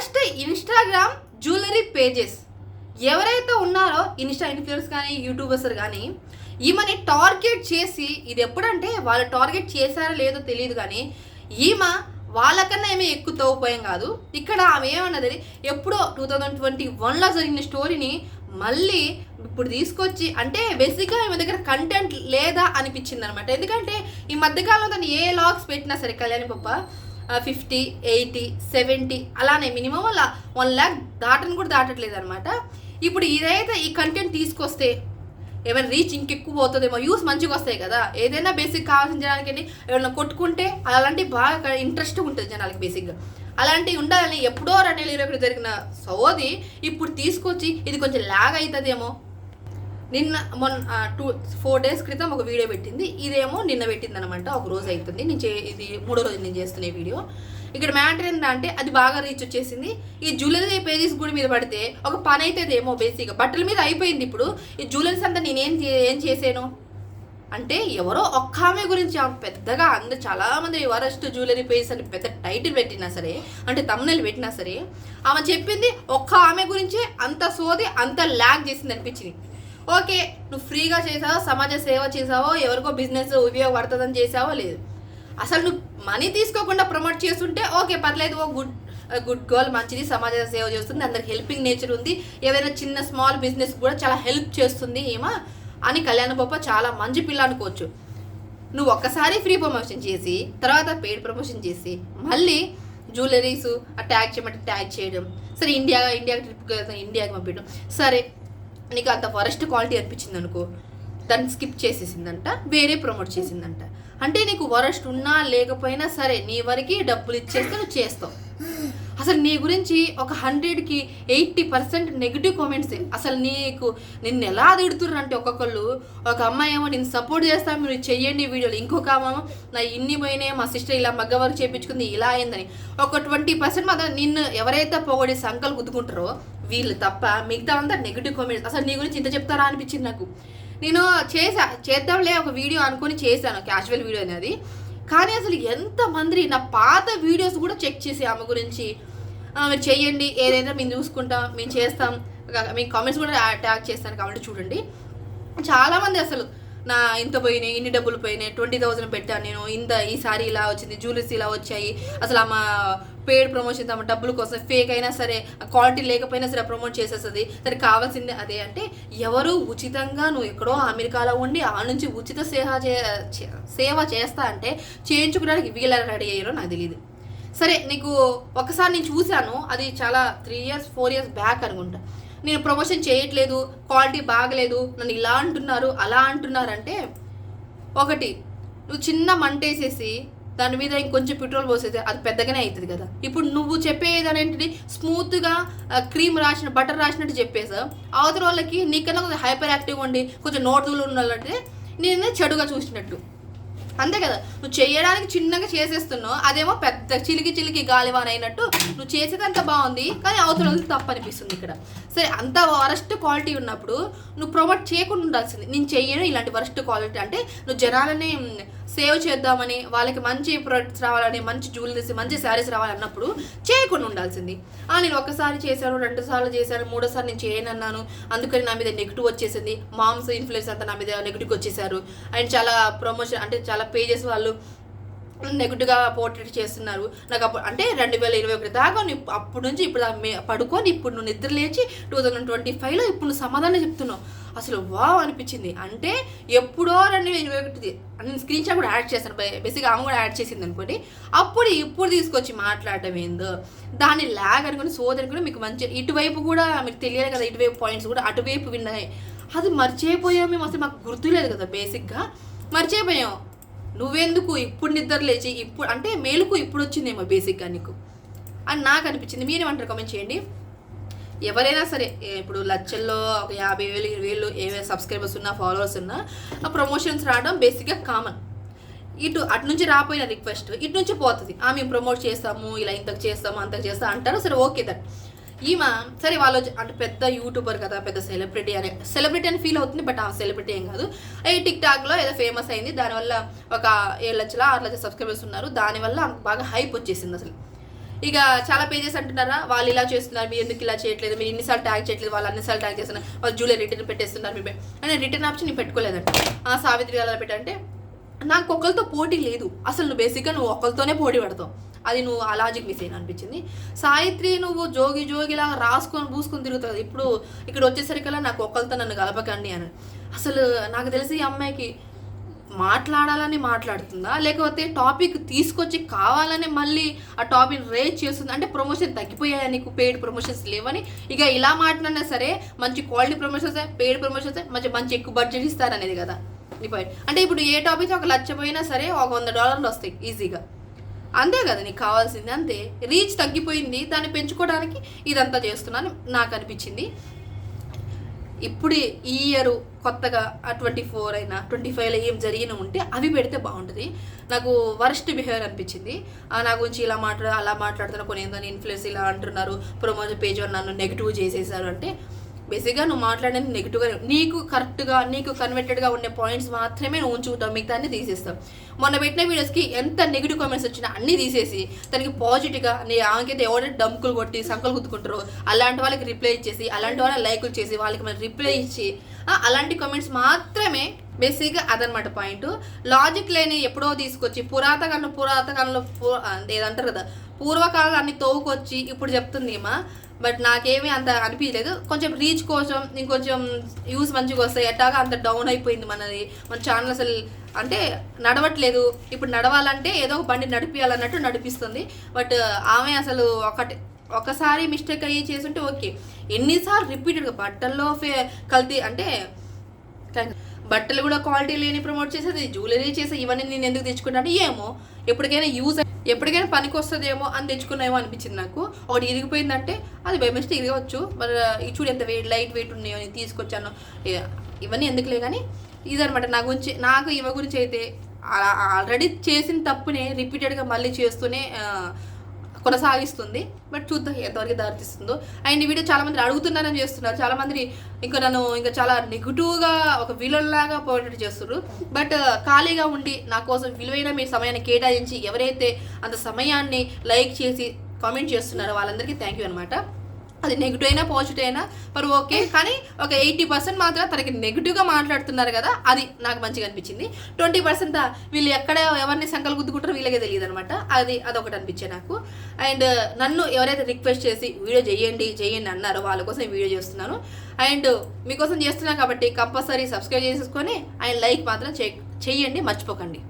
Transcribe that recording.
Worst Instagram jewellery pages. ఎవరైతే ఉన్నారో Insta influence కానీ యూట్యూబర్స్ కానీ ఈమెని టార్గెట్ చేసి ఇది ఎప్పుడంటే వాళ్ళు టార్గెట్ చేశారో లేదో తెలియదు కానీ ఈమె వాళ్ళకన్నా ఏమీ ఎక్కువ తవ్వుపోయాం కాదు. ఇక్కడ ఆమె ఏమన్నది? ఎప్పుడో టూ థౌజండ్ ట్వంటీ వన్లో జరిగిన స్టోరీని మళ్ళీ ఇప్పుడు తీసుకొచ్చి అంటే బేసిక్గా ఈమె దగ్గర కంటెంట్ లేదా అనిపించింది అనమాట ఎందుకంటే ఈ మధ్యకాలంలో తను ఏ లాగ్స్ పెట్టినా సరే కళ్యాణి పప్ప ఫిఫ్టీ ఎయిటీ సెవెంటీ అలానే మినిమం అలా వన్ ల్యాక్ దాటని కూడా దాటట్లేదు అనమాట ఇప్పుడు ఇదైతే ఈ కంటెంట్ తీసుకొస్తే ఏమైనా రీచ్ ఇంకెక్కువ పోతుందేమో యూస్ మంచిగా వస్తాయి కదా. ఏదైనా బేసిక్ కావాల్సిన జనానికి ఏమైనా కొట్టుకుంటే అలాంటి బాగా ఇంట్రెస్ట్ ఉంటుంది జనాలకి బేసిక్గా అలాంటివి ఉండాలని ఎప్పుడో రెండు వేల ఇరవై ఒకటి జరిగిన సోది ఇప్పుడు తీసుకొచ్చి ఇది కొంచెం లాగ్ అవుతుందేమో నిన్న మొన్న టూ ఫోర్ డేస్ క్రితం ఒక వీడియో పెట్టింది. ఇదేమో నిన్న పెట్టింది అనమాట ఒక రోజు అవుతుంది నేను చే ఇది మూడో రోజు నేను చేస్తున్న వీడియో. ఇక్కడ మ్యాటర్ ఏంటంటే అది బాగా రీచ్ వచ్చేసింది. ఈ జ్యువెలరీ పేజెస్ కూడా మీద పడితే ఒక పని అవుతుంది ఏమో బేసిక్గా బట్టల మీద అయిపోయింది ఇప్పుడు. ఈ జ్యువెలరీస్ అంతా నేనేం ఏం చేసాను అంటే ఎవరో ఒక్క ఆమె గురించి ఆమె పెద్దగా అందరు చాలా మంది వరస్ట్ జ్యువెలరీ పేజెస్ అని పెద్ద టైటిల్ పెట్టినా సరే అంటే తమ్ముళ్ళు పెట్టినా సరే ఆమె చెప్పింది ఒక్క ఆమె గురించే అంత సోది అంత ల్యాగ్ చేసింది అనిపించింది. ఓకే నువ్వు ఫ్రీగా చేసావో? సమాజ సేవ చేసావో? ఎవరికో బిజినెస్ ఉపయోగపడుతుందని చేసావో? లేదు. అసలు నువ్వు మనీ తీసుకోకుండా ప్రమోట్ చేస్తుంటే ఓకే పర్లేదు ఓ గుడ్ గుడ్ గర్ల్ మంచిది సమాజ సేవ చేస్తుంది అందరికి హెల్పింగ్ నేచర్ ఉంది ఏదైనా చిన్న స్మాల్ బిజినెస్ కూడా చాలా హెల్ప్ చేస్తుంది ఏమా? అని కళ్యాణ బొప్ప చాలా మంచి పిల్ల అనుకోవచ్చు. నువ్వు ఒక్కసారి ఫ్రీ ప్రమోషన్ చేసి తర్వాత పెయిడ్ ప్రమోషన్ చేసి మళ్ళీ జ్యువెలరీస్ ట్యాగ్ చేయమంటే ట్యాగ్ చేయడం సరే ఇండియా ఇండియాకి ట్రిప్ ఇండియాకి పంపించడం సరే నీకు అంత వరస్ట్ క్వాలిటీ అనిపించింది అనుకో దాన్ని స్కిప్ చేసేసిందంట వేరే ప్రమోట్ చేసిందంట. అంటే నీకు వరస్ట్ ఉన్నా లేకపోయినా సరే నీ వరకు డబ్బులు ఇచ్చేస్తే నువ్వు చేస్తావు. అసలు నీ గురించి ఒక హండ్రెడ్కి ఎయిటీ పర్సెంట్ నెగిటివ్ కామెంట్స్ అసలు నీకు నిన్ను ఎలా తిడుతుర్రు అంటే ఒక్కొక్కళ్ళు ఒక అమ్మాయి ఏమో నేను సపోర్ట్ చేస్తా మీరు చెయ్యండి వీడియోలు. ఇంకొక ఆమె నా ఇన్ని పోయినాయి మా సిస్టర్ ఇలా మగ్గ వరకు చేయించుకుంది ఇలా అయిందని. ఒక ట్వంటీ పర్సెంట్ మాత్రం నిన్ను ఎవరైతే పొగడి సంకలు గుద్దుకుంటారో వీళ్ళు తప్ప మిగతా అంతా నెగిటివ్ కామెంట్స్. అసలు నీ గురించి ఇంత చెప్తారా అనిపించింది నాకు. నేను చేసా చేద్దాంలే ఒక వీడియో అనుకుని చేశాను క్యాజువల్ వీడియో అనేది. కానీ అసలు ఎంతమంది నా పాత వీడియోస్ కూడా చెక్ చేసి ఆమె గురించి మీరు చేయండి ఏదైనా మేము చూసుకుంటాం మేము చేస్తాం మీ కామెంట్స్ కూడా ట్యాగ్ చేస్తాను కాబట్టి చూడండి. చాలామంది అసలు నా ఇంత పోయినాయి ఇన్ని డబ్బులు పోయినాయి ట్వంటీ థౌసండ్ పెట్టాను నేను ఇంత ఈసారి ఇలా వచ్చింది జ్యువెలరీస్ ఇలా వచ్చాయి. అసలు ఆమె పేడ్ ప్రమోషన్ తమ డబ్బుల కోసం ఫేక్ అయినా సరే క్వాలిటీ లేకపోయినా సరే ప్రమోట్ చేసేస్తుంది. సరే కావాల్సిందే అదే అంటే ఎవరు ఉచితంగా నువ్వు ఎక్కడో అమెరికాలో ఉండి ఆ నుంచి ఉచిత సేవ చే చే- సేవ చేస్తా అంటే చేయించుకోవడానికి వీళ్ళ రెడీ అయ్యారో నాకు తెలియదు సరే నీకు ఒకసారి నేను చూశాను అది చాలా three years four years back అనుకుంటా. నేను ప్రమోషన్ చేయట్లేదు క్వాలిటీ బాగలేదు నన్ను ఇలా అంటున్నారు అలా అంటున్నారు అంటే ఒకటి నువ్వు చిన్న మంటేసేసి దాని మీద ఇంకొంచెం పెట్రోల్ పోసేది అది పెద్దగానే అవుతుంది కదా. ఇప్పుడు నువ్వు చెప్పేది అనేటిది స్మూత్గా క్రీమ్ రాసిన బటర్ రాసినట్టు చెప్పేసా అవతల వాళ్ళకి నీకన్నా కొంచెం హైపర్ యాక్టివ్గా ఉండి కొంచెం నోటులు ఉన్న వాళ్ళంటే నేను చెడుగా చూసినట్టు. అంతే కదా. నువ్వు చేయడానికి చిన్నగా చేసేస్తున్నావు అదేమో పెద్ద చిలికి చిలికి గాలివాన అయినట్టు నువ్వు చేసేదంతా బాగుంది కానీ అవతల తప్పు అనిపిస్తుంది ఇక్కడ. సరే అంత వరస్ట్ క్వాలిటీ ఉన్నప్పుడు నువ్వు ప్రొమోట్ చేయకుండా ఉండాల్సింది. నేను చెయ్యను ఇలాంటి వరస్ట్ క్వాలిటీ అంటే నువ్వు జనాలని సేవ్ చేద్దామని వాళ్ళకి మంచి ప్రొడక్ట్స్ రావాలని మంచి జ్యువెలరీస్ మంచి శారీస్ రావాలన్నప్పుడు చేయకుండా ఉండాల్సింది. ఆ నేను ఒకసారి చేశాను రెండు సార్లు చేశాను మూడోసారి నేను చేయను అన్నాను అందుకని నా మీద నెగిటివ్ వచ్చేసింది. మామ్స్ ఇన్ఫ్లుయెన్స్ అంతా నా మీద నెగిటివ్ వచ్చేసారు. అండ్ చాలా ప్రమోషన్ అంటే చాలా పేజెస్ వాళ్ళు నెగిటివ్గా పోర్ట్రేట్ చేస్తున్నారు. నాకు అప్పుడు అంటే రెండు వేల ఇరవై ఒకటి దాకా నువ్వు అప్పటి నుంచి ఇప్పుడు పడుకొని ఇప్పుడు నువ్వు నిద్ర లేచి టూ థౌజండ్ ట్వంటీ ఫైవ్లో ఇప్పుడు నువ్వు సమాధానం చెప్తున్నావు. అసలు వావ్ అనిపించింది. అంటే ఎప్పుడో రెండు వేల ఇరవై ఒకటి నేను స్క్రీన్ షాట్ కూడా యాడ్ చేశాను. బేసిక్గా ఆమె కూడా యాడ్ చేసింది అనుకోండి. అప్పుడు ఇప్పుడు తీసుకొచ్చి మాట్లాడటం ఏందో దాన్ని ల్యాగ్ అనుకుని సోదరి కూడా మీకు మంచి ఇటువైపు కూడా మీకు తెలియాలి కదా ఇటువైపు పాయింట్స్ కూడా అటువైపు విన్నాయి. అది మర్చిపోయాం మేము. అసలు మాకు గుర్తులేదు కదా బేసిక్గా మర్చిపోయాం. నువ్వెందుకు ఇప్పుడు నిద్ర లేచి ఇప్పుడు అంటే మేలుకు ఇప్పుడు వచ్చిందేమో బేసిక్గా నీకు. అని నాకు అనిపించింది. మీరేమంటారు? కమెంట్ చేయండి. ఎవరైనా సరే ఇప్పుడు లక్షల్లో ఒక యాభై వేలు ఇరవై వేలు ఏవైనా సబ్స్క్రైబర్స్ ఉన్నా ఫాలోవర్స్ ఉన్నా ఆ ప్రమోషన్స్ రావడం బేసిక్గా కామన్ ఇటు అటు నుంచి రాపోయిన రిక్వెస్ట్ ఇటు నుంచి పోతుంది. ఆ మేము ప్రమోట్ చేస్తాము ఇలా ఇంతకు చేస్తాము అంతకు చేస్తాము అంటారు. సరే ఓకే దట్ ఈమె సరే వాళ్ళు అంటే పెద్ద యూట్యూబర్ కదా పెద్ద సెలబ్రిటీ అనే సెలబ్రిటీ అని ఫీల్ అవుతుంది బట్ ఆ సెలబ్రిటీ ఏం కాదు. ఈ టిక్ టాక్లో ఏదో ఫేమస్ అయింది దానివల్ల ఒక ఏడు లక్షల ఆరు లక్షల సబ్స్క్రైబర్స్ ఉన్నారు దానివల్ల బాగా హైప్ వచ్చేసింది అసలు. ఇక చాలా పేజెస్ అంటున్నారా వాళ్ళు ఇలా చేస్తున్నారు మీరు ఎందుకు ఇలా చేయట్లేదు మీరు ఇన్నిసార్లు ట్యాగ్ చేయట్లేదు వాళ్ళు అన్నిసార్లు ట్యాగ్ చేస్తున్నారు వాళ్ళు జూలై రిటర్న్ పెట్టేస్తున్నారు మీ అని రిటర్న్ ఆప్షన్ నేను ఆ సావిత్రి అలా పెట్టంటే నాకు ఒకరితో పోటీ లేదు. అసలు నువ్వు బేసిక్గా నువ్వు ఒకరితోనే పోటీ పడతావు. అది నువ్వు ఆ లాజిక్ మిస్ అయిన అనిపించింది. సాయిత్రి నువ్వు జోగి జోగిలా రాసుకొని పూసుకొని తిరుగుతుంది ఇప్పుడు ఇక్కడ వచ్చేసరికల్లా నాకు ఒకరితో నన్ను కలపకండి అని. అసలు నాకు తెలిసి ఈ అమ్మాయికి మాట్లాడాలని మాట్లాడుతుందా? లేకపోతే టాపిక్ తీసుకొచ్చి కావాలని మళ్ళీ ఆ టాపిక్ రేజ్ చేస్తుంది? అంటే ప్రమోషన్ తగ్గిపోయాయా నీకు? పెయిడ్ ప్రమోషన్స్ లేవని? ఇక ఇలా మాట్లాడినా సరే మంచి క్వాలిటీ ప్రమోషన్స్ పెయిడ్ ప్రమోషన్స్ మంచి మంచి ఎక్కువ బడ్జెట్ ఇస్తారనేది కదా. నీ పాయింట్ అంటే ఇప్పుడు ఏ టాపిక్ ఒక లక్ష పోయినా సరే ఒక వంద డాలర్లు వస్తాయి ఈజీగా అంతే కదా నీకు కావాల్సింది అంతే. రీచ్ తగ్గిపోయింది దాన్ని పెంచుకోవడానికి ఇదంతా చేస్తున్నాను నాకు అనిపించింది. ఇప్పుడు ఈ ఇయర్ కొత్తగా ఆ ట్వంటీ ఫోర్ అయినా ట్వంటీ ఫైవ్లో ఏం జరిగిన ఉంటే అవి పెడితే బాగుంటుంది. నాకు వరస్ట్ బిహేవియర్ అనిపించింది. ఆ, నా గురించి ఇలా మాట్లాడ అలా మాట్లాడుతున్నా కొన్ని ఏందని ఇన్ఫ్లుయెన్స్ ఇలా అంటున్నారు ప్రమోషన్ పేజ్ నన్ను నెగిటివ్ చేసేసారు అంటే బేసిక్గా నువ్వు మాట్లాడేది నెగిటివ్గా నీకు కరెక్ట్గా నీకు కన్వర్టెడ్గా ఉండే పాయింట్స్ మాత్రమే నువ్వు ఉంచుకుంటావు. మిగతా అన్ని తీసేస్తావు. మొన్న పెట్టిన వీడియోస్కి ఎంత నెగిటివ్ కామెంట్స్ వచ్చినా అన్నీ తీసేసి దానికి పాజిటివ్గా నీ ఆమెకైతే ఎవరైతే డంకులు కొట్టి సంకలు గుద్దుకుంటారో అలాంటి వాళ్ళకి రిప్లై ఇచ్చేసి అలాంటి వాళ్ళకి లైకులు చేసి వాళ్ళకి మనం రిప్లై ఇచ్చి అలాంటి కామెంట్స్ మాత్రమే బేసిక్గా అదనమాట పాయింట్. లాజిక్ లేని ఎప్పుడో తీసుకొచ్చి పురాతకాలంలో పురాతకాలంలో ఏదంటారు కదా పూర్వకాలంలో అన్ని తోవుకొచ్చి ఇప్పుడు చెప్తుంది ఏమా బట్ నాకేమీ అంత అనిపించలేదు. కొంచెం రీచ్ కోసం ఇంకొంచెం యూస్ మంచిగా వస్తాయి. ఎట్టాగా అంత డౌన్ అయిపోయింది మనది. మన ఛానల్ అసలు అంటే నడవట్లేదు. ఇప్పుడు నడవాలంటే ఏదో ఒక బండి నడిపించాలన్నట్టు నడిపిస్తుంది. బట్ ఆమె అసలు ఒకటి ఒకసారి మిస్టేక్ అయ్యి చేస్తుంటే ఓకే. ఎన్నిసార్లు రిపీటెడ్గా బట్టల్లో ఫే కల్తీ అంటే బట్టలు కూడా క్వాలిటీ లేని ప్రమోట్ చేసేది జ్యువెలరీ చేసే ఇవన్నీ నేను ఎందుకు తెచ్చుకున్నాను? ఏమో ఎప్పటికైనా యూజ్ ఎప్పటికైనా పనికి వస్తుందేమో అని తెచ్చుకున్నామో అనిపించింది నాకు. ఒకటి ఇరిగిపోయిందంటే అది బై మిస్టేక్ ఇరగవచ్చు. మరి చూడు ఎంత వెయిట్ లైట్ వెయిట్ ఉన్నాయో నేను తీసుకొచ్చాను. ఇవన్నీ ఎందుకులే కానీ ఇదనమాట నా గురించి నాకు ఇవ గురించి అయితే ఆల్రెడీ చేసిన తప్పునే రిపీటెడ్గా మళ్ళీ చేస్తూనే కొనసాగిస్తుంది. బట్ చూద్దాం ఎంతవరకు దారితీస్తుందో. అండ్ ఈ వీడియో చాలా మంది అడుగుతున్నారని చేస్తున్నారు. చాలా మంది ఇంకా నన్ను ఇంకా చాలా నెగిటివ్గా ఒక విలన్ లాగా పోయేటట్టు చేస్తున్నారు బట్ ఖాళీగా ఉండి నా కోసం విలువైన మీ సమయాన్ని కేటాయించి ఎవరైతే అంత సమయాన్ని లైక్ చేసి కామెంట్ చేస్తున్నారో వాళ్ళందరికీ థ్యాంక్ యూ అనమాట అది నెగిటివ్ అయినా పాజిటివ్ అయినా మరి ఓకే కానీ ఒక ఎయిటీ పర్సెంట్ మాత్రం తనకి నెగిటివ్గా మాట్లాడుతున్నారు కదా అది నాకు మంచిగా అనిపించింది. ట్వంటీ పర్సెంట్ వీళ్ళు ఎక్కడ ఎవరిని సంకలు గుద్దుకుంటారో వీళ్ళకే తెలియదు అనమాట అది అదొకటి అనిపించే నాకు. అండ్ నన్ను ఎవరైతే రిక్వెస్ట్ చేసి వీడియో చేయండి చేయండి అన్నారో వాళ్ళ కోసం వీడియో చేస్తున్నాను. అండ్ మీకోసం చేస్తున్నాను కాబట్టి కంపల్సరీ సబ్స్క్రైబ్ చేసుకొని అండ్ లైక్ మాత్రం చేయండి చెయ్యండి మర్చిపోకండి.